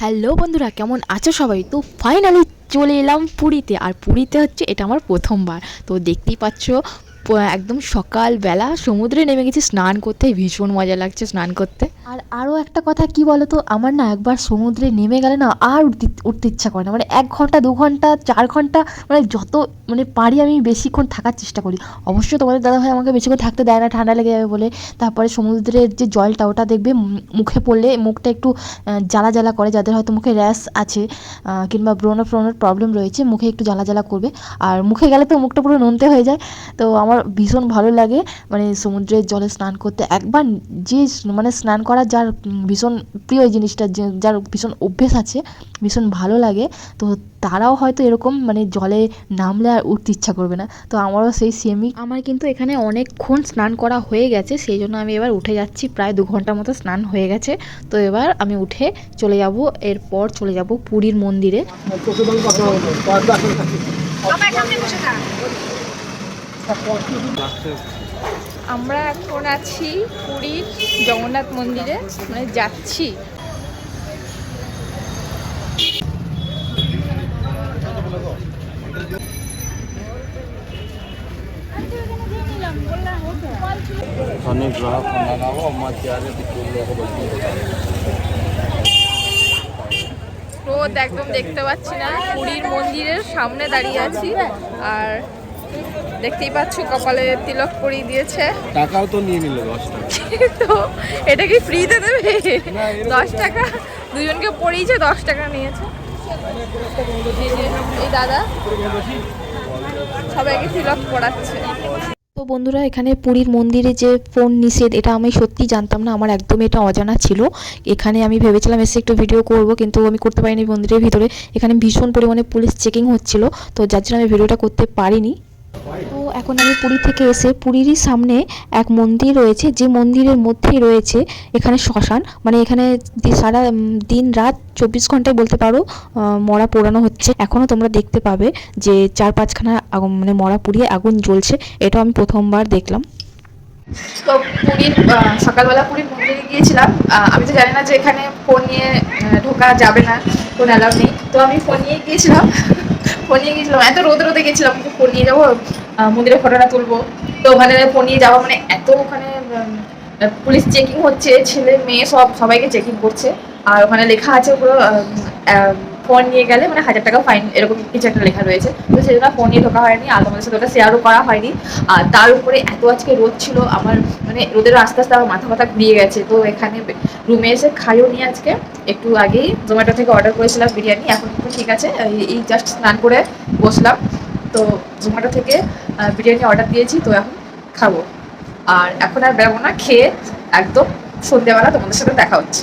Hello বন্ধুরা, কেমন আছো সবাই? তো ফাইনালি চলে এলাম পুরীতে। আর পুরীতে হচ্ছে এটা আমার প্রথমবার। তো দেখতেই পাচ্ছ একদম সকালবেলা সমুদ্রে নেমে গেছি, স্নান করতে, ভীষণ মজা লাগছে স্নান করতে। আর আরও একটা কথা কি বলো তো আমার না একবার সমুদ্রে নেমে গেলে না আর উঠতে উঠতে ইচ্ছা করে না। মানে এক ঘণ্টা, দু ঘণ্টা, চার ঘণ্টা মানে যত মানে পারি আমি বেশিক্ষণ থাকার চেষ্টা করি। অবশ্যই তোমাদের দাদাভাই আমাকে বেশিক্ষণ থাকতে দেয় না, ঠান্ডা লেগে যাবে বলে। তারপরে সমুদ্রের যে জলটা, ওটা দেখবে মুখে পড়লে মুখটা একটু জ্বালা জ্বালা করে, যাদের হয়তো মুখে র্যাশ আছে কিংবা ব্রণ ফ্রণের প্রবলেম রয়েছে, মুখে একটু জ্বালা জ্বালা করবে। আর মুখে গেলে তো মুখটা পুরো নোনতে হয়ে যায়। তো আমার ভীষণ ভালো লাগে। মানে সমুদ্রের জলে স্নান করতে। একবার যে মানে স্নান করা যার ভীষণ প্রিয় জিনিসটা যে যার ভীষণ অভ্যেস আছে ভীষণ ভালো লাগে। তো তারাও হয়তো এরকম মানে জলে নামলে আর উঠতে ইচ্ছা করবে না। তো আমারও সেই সেমই আমার কিন্তু এখানে অনেকক্ষণ স্নান করা হয়ে গেছে সেই জন্য আমি এবার উঠে যাচ্ছি। প্রায় দু ঘণ্টার মতো স্নান হয়ে গেছে। তো এবার আমি উঠে চলে যাব এরপর চলে যাব পুরীর মন্দিরে। আমরা এখন আছি পুরীর জগন্নাথ মন্দিরে মানে যাচ্ছি। রোদ একদম দেখতে পাচ্ছি না পুরীর মন্দিরের সামনে দাঁড়িয়ে আছি। আর দেখতেই পাচ্ছ কপালে তিলক পরিয়ে দিয়েছে। টাকাও তো নিয়ে নিল দশ টাকা। তো এটা কি ফ্রিতে দেবে? দশ টাকা দুজনকে পরিয়েছে দশ টাকা নিয়েছে। এই দাদা সবাইকে তিলক পড়াচ্ছে তো বন্ধুরা এখানে পুরীর মন্দিরে যে ফোন নিষেধ এটা আমি সত্যি জানতাম না আমার একদমই এটা অজানা ছিল। এখানে আমি ভেবেছিলাম এসে একটু ভিডিও করব কিন্তু আমি করতে পারিনি মন্দিরের ভিতরে। এখানে ভীষণ পরিমাণে পুলিশ চেকিং হচ্ছিল তো যার জন্য আমি ভিডিওটা করতে পারিনি। তো এখন আমি পুরী থেকে এসে, পুরীরই সামনে এক মন্দির রয়েছে, যে মন্দিরের মধ্যেই রয়েছে এখানে শ্মশান। মানে এখানে সারা দিন রাত চব্বিশ ঘন্টায় বলতে পারো মরা পোড়ানো হচ্ছে। এখনও তোমরা দেখতে পাবে যে চার পাঁচখানা মানে মরা পুড়িয়ে আগুন জ্বলছে। এটাও আমি প্রথমবার দেখলাম। তো পুরীর সকালবেলা পুরীর মন্দিরে গিয়েছিলাম। আমি তো জানি না যে এখানে ফোন নিয়ে ঢোকা যাবে না ফোন অ্যালাউ নেই। তো আমি ফোন নিয়ে গিয়েছিলাম। ফোন নিয়ে গেছিলাম এত রোদে রোদে গেছিলাম কিন্তু ফোন নিয়ে যাব মন্দিরে ফটোটা তুলবো। তো ওখানে ফোন নিয়ে যাওয়া মানে এত ওখানে পুলিশ চেকিং হচ্ছে, ছেলে, মেয়ে সব, সবাইকে চেকিং করছে। আর ওখানে লেখা আছে পুরো ফোন নিয়ে গেলে মানে হাজার টাকা ফাইন এরকম কিছু একটা লেখা রয়েছে। তো সেই জন্য ফোন নিয়ে ঢোকা হয়নি, আর তোমাদের সাথে ওটা শেয়ারও করা হয়নি। আর তার উপরে এত আজকে রোদ ছিল, আমার মানে রোদের আস্তে আস্তে আমার মাথা মাথা ঘুরিয়ে গেছে। তো এখানে রুমে এসে খাইও নি আজকে, একটু আগেই জোম্যাটো থেকে অর্ডার করেছিলাম বিরিয়ানি, এখন ঠিক আছে, এই জাস্ট স্নান করে বসলাম। তো জোম্যাটো থেকে বিরিয়ানি অর্ডার দিয়েছি, তো এখন খাব। আর এখন আর বেরোবো না, খেয়ে একদম সন্ধ্যেবেলা তোমাদের সাথে দেখা হচ্ছে।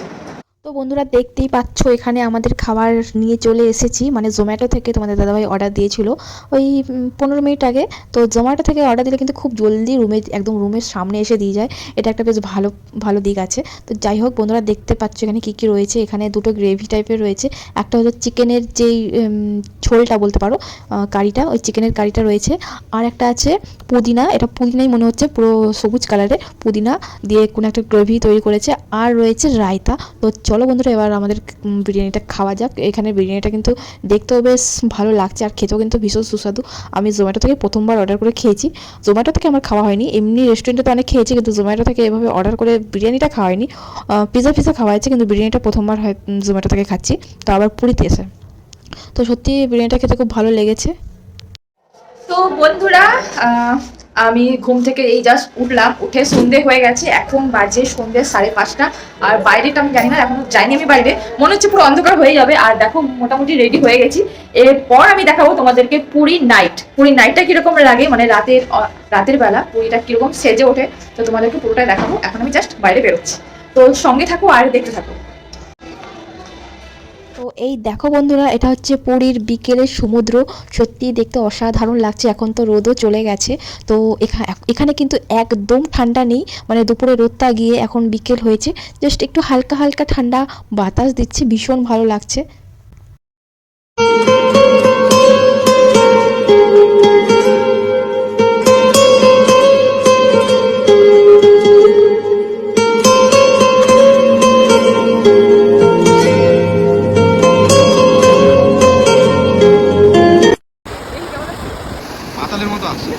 তো বন্ধুরা দেখতেই পাচ্ছ, এখানে আমাদের খাবার নিয়ে চলে এসেছি। মানে জোম্যাটো থেকে তোমাদের দাদাভাই অর্ডার দিয়েছিল। ওই পনেরো মিনিট আগে। তো জোম্যাটো থেকে অর্ডার দিলে কিন্তু খুব জলদি রুমে, একদম রুমের সামনে এসে দিয়ে যায়। এটা একটা বেশ ভালো ভালো দিক আছে। তো যাই হোক, বন্ধুরা দেখতে পাচ্ছ এখানে কী কী রয়েছে। এখানে দুটো গ্রেভি টাইপের রয়েছে। একটা হচ্ছে চিকেনের যেই ঝোলটা বলতে পারো কারিটা, ওই চিকেনের কারিটা রয়েছে। আর একটা আছে পুদিনা। এটা পুদিনাই মনে হচ্ছে, পুরো সবুজ কালারের পুদিনা দিয়ে কোনো একটা গ্রেভি তৈরি করেছে। আর রয়েছে রায়তা। তো চলো বন্ধুরা, এবার আমাদের বিরিয়ানিটা খাওয়া যাক। এখানে বিরিয়ানিটা কিন্তু দেখতেও বেশ ভালো লাগছে আর খেতেও কিন্তু ভীষণ সুস্বাদু। আমি জোম্যাটো থেকে প্রথমবার অর্ডার করে খেয়েছি। জোম্যাটো থেকে আমার খাওয়া হয়নি। এমনি রেস্টুরেন্টে তো অনেক খেয়েছি, কিন্তু জোম্যাটো থেকে এভাবে অর্ডার করে বিরিয়ানিটা খাওয়া হয়নি। পিজা পিজা খাওয়া হয়েছে, কিন্তু বিরিয়ানিটা প্রথমবার হয় জোম্যাটো থেকে খাচ্ছি। তো আবার পুরীতে এসে। তো সত্যি বিরিয়ানিটা খেতে খুব ভালো লেগেছে। তো বন্ধুরা আমি ঘুম থেকে এই জাস্ট উঠলাম, উঠে সন্ধে হয়ে গেছে, এখন বাজে সন্ধে সাড়ে পাঁচটা। আর বাইরেটা আমি জানি না, এখনও যাইনি আমি বাইরে। মনে হচ্ছে পুরো অন্ধকার হয়ে যাবে। আর দেখো, মোটামুটি রেডি হয়ে গেছি। এরপর আমি দেখাবো তোমাদেরকে পুরী নাইট পুরী নাইটটা কীরকম লাগে? মানে রাতের রাতের বেলা পুরীটা কীরকম সেজে ওঠে? তো তোমাদেরকে পুরোটাই দেখাবো। এখন আমি জাস্ট বাইরে বেরোচ্ছি। তো সঙ্গে থাকো আর দেখতে থাকো। এই দেখো বন্ধুরা, এটা হচ্ছে পুরীর বিকেলের সমুদ্র। সত্যি দেখতে অসাধারণ লাগছে, এখন তো রোদও চলে গেছে। তো এখানে কিন্তু একদম ঠান্ডা নেই মানে দুপুরে রোদটা গিয়ে এখন বিকেল হয়েছে। জাস্ট একটু হালকা হালকা ঠান্ডা বাতাস দিচ্ছে, ভীষণ ভালো লাগছে। মাতালের মতো আছে।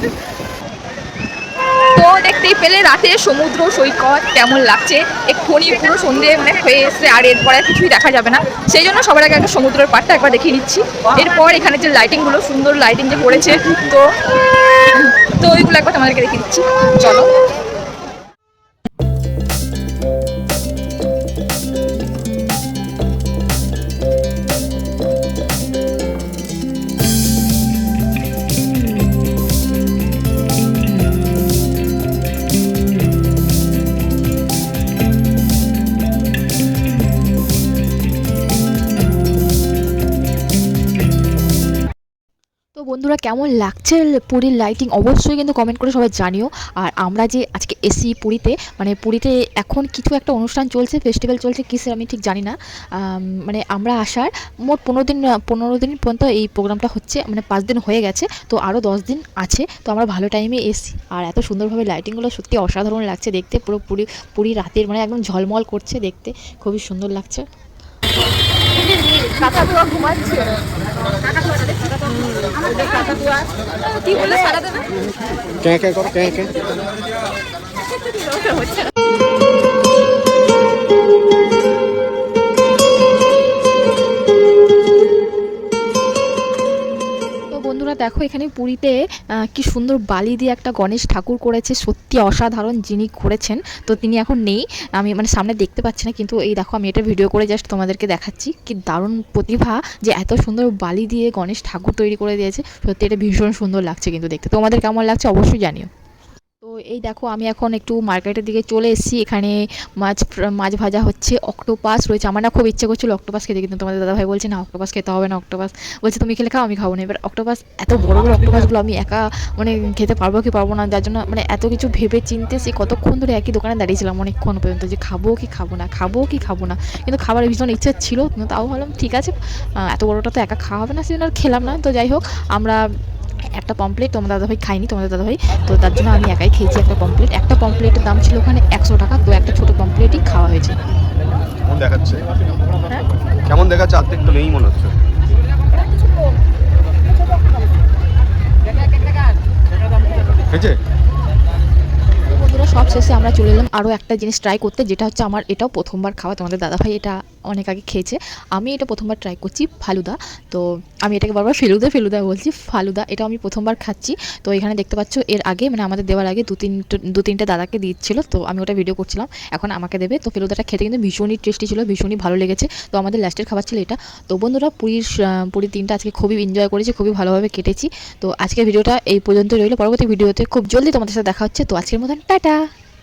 তো দেখতেই পেলে রাতে সমুদ্র সৈকত কেমন লাগছে। এক্ষুনি পুরো সন্ধে মানে হয়ে এসছে, আর এরপর আর কিছুই দেখা যাবে না। সেই জন্য সবার আগে একটা সমুদ্রের পাটটা একবার দেখিয়ে নিচ্ছি। এরপর এখানে যে লাইটিংগুলো সুন্দর লাইটিং যে পড়েছে তো তো ওইগুলো একবার তোমাদেরকে দেখিয়ে দিচ্ছি। চলো। বন্ধুরা, কেমন লাগছে পুরীর লাইটিং অবশ্যই কিন্তু কমেন্ট করে সবাই জানিও। আর আমরা যে আজকে এসি পুরীতে মানে পুরীতে এখন কিছু একটা অনুষ্ঠান চলছে ফেস্টিভ্যাল চলছে কিসের আমি ঠিক জানি না। মানে আমরা আসার মোট পনেরো দিন পনেরো দিন পর্যন্ত এই প্রোগ্রামটা হচ্ছে মানে পাঁচ দিন হয়ে গেছে, তো আরও দশ দিন আছে, তো আমরা ভালো টাইমে এসি আর এত সুন্দরভাবে লাইটিংগুলো সত্যি অসাধারণ লাগছে দেখতে, পুরো পুরী পুরী রাতের মানে একদম ঝলমল করছে দেখতে, খুবই সুন্দর লাগছে। কাকাতুয়া ঘুমাচ্ছে। কি বলে সারা দেবে? কে কে করো কে কে দেখো এখানে পুরীতে কি সুন্দর বালি দিয়ে একটা গণেশ ঠাকুর করেছে, সত্যি অসাধারণ যিনি করেছেন, তো তিনি এখন নেই। আমি মানে সামনে দেখতে পাচ্ছি না, কিন্তু এই দেখো আমি এটা ভিডিও করে জাস্ট তোমাদেরকে দেখাচ্ছি। কি দারুণ প্রতিভা যে এত সুন্দর বালি দিয়ে গণেশ ঠাকুর তৈরি করে দিয়েছে, সত্যি এটা ভীষণ সুন্দর লাগছে কিন্তু দেখতে। তোমাদের কেমন লাগছে অবশ্যই জানিও। এই দেখো, আমি এখন একটু মার্কেটের দিকে চলে এসেছি। এখানে মাছ মাছ ভাজা হচ্ছে অক্টোপাস রয়েছে। আমার না খুব ইচ্ছে করছিল অক্টোপাস খেতে, কিন্তু তোমাদের দাদাভাই বলছে, না অক্টোপাস খেতে হবে না অক্টোপাস বলছে, তুমি খেলে খাও, আমি খাব না। এবার অক্টোপাস এত বড় বড় অক্টোপাসগুলো আমি একা মানে খেতে পারব কি পারব না, যার জন্য মানে এত কিছু ভেবে চিনতে সে কতক্ষণ ধরে একই দোকানে দাঁড়িয়েছিলাম, অনেকক্ষণ পর্যন্ত যে খাব কি খাব না, খাব কি খাব না। কিন্তু খাবার ভীষণ ইচ্ছা ছিল তাও ভাবলাম, ঠিক আছে এত বড়টা তো একা খাওয়া হবে না, সেজন্য আর খেলাম না। তো যাই হোক, আমরা একটা পমপ্লেট তোমার দাদাভাই খাইনি তোমাদের দাদাভাই। তো তার জন্য আমি একাই খেয়েছি একটা পমপ্লেট একটা পমপ্লেটের দাম ছিল ওখানে একশো টাকা তো একটা ছোটো পমপ্লেটই খাওয়া হয়েছে। কেমন দেখাচ্ছে? কেমন দেখাচ্ছে? অর্ধেক তো নেই মনে হচ্ছে। হয়েছে? বন্ধুরা সব শেষে আমরা চলে এলাম আরও একটা জিনিস ট্রাই করতে যেটা হচ্ছে আমার এটাও প্রথমবার খাওয়া। তোমাদের দাদাভাই এটা অনেক আগে খেয়েছে। আমি এটা প্রথমবার ট্রাই করছি, ফালুদা। তো আমি এটাকে বারবার ফেলুদা ফেলুদা বলছি, ফালুদা। এটা আমি প্রথমবার খাচ্ছি। তো এখানে দেখতে পাচ্ছ, এর আগে মানে আমাদের দেওয়ার আগে দু তিন, দু তিনটে দাদাকে দিচ্ছিল তো আমি ওটা ভিডিও করছিলাম। এখন আমাকে দেবে। তো ফেলুদাটা খেতে কিন্তু ভীষণই টেস্টি ছিল, ভীষণই ভালো লেগেছে। তো আমাদের লাস্টের খাবার ছিল এটা। তো বন্ধুরা, পুরীর পুরীর দিনটা আজকে খুবই এনজয় করেছি, খুবই ভালোভাবে কেটেছি। তো আজকের ভিডিওটা এই পর্যন্ত রইল। পরবর্তী ভিডিওতে খুব জলদি তোমাদের সাথে দেখা হচ্ছে। তো আজকের মতন, টাটা!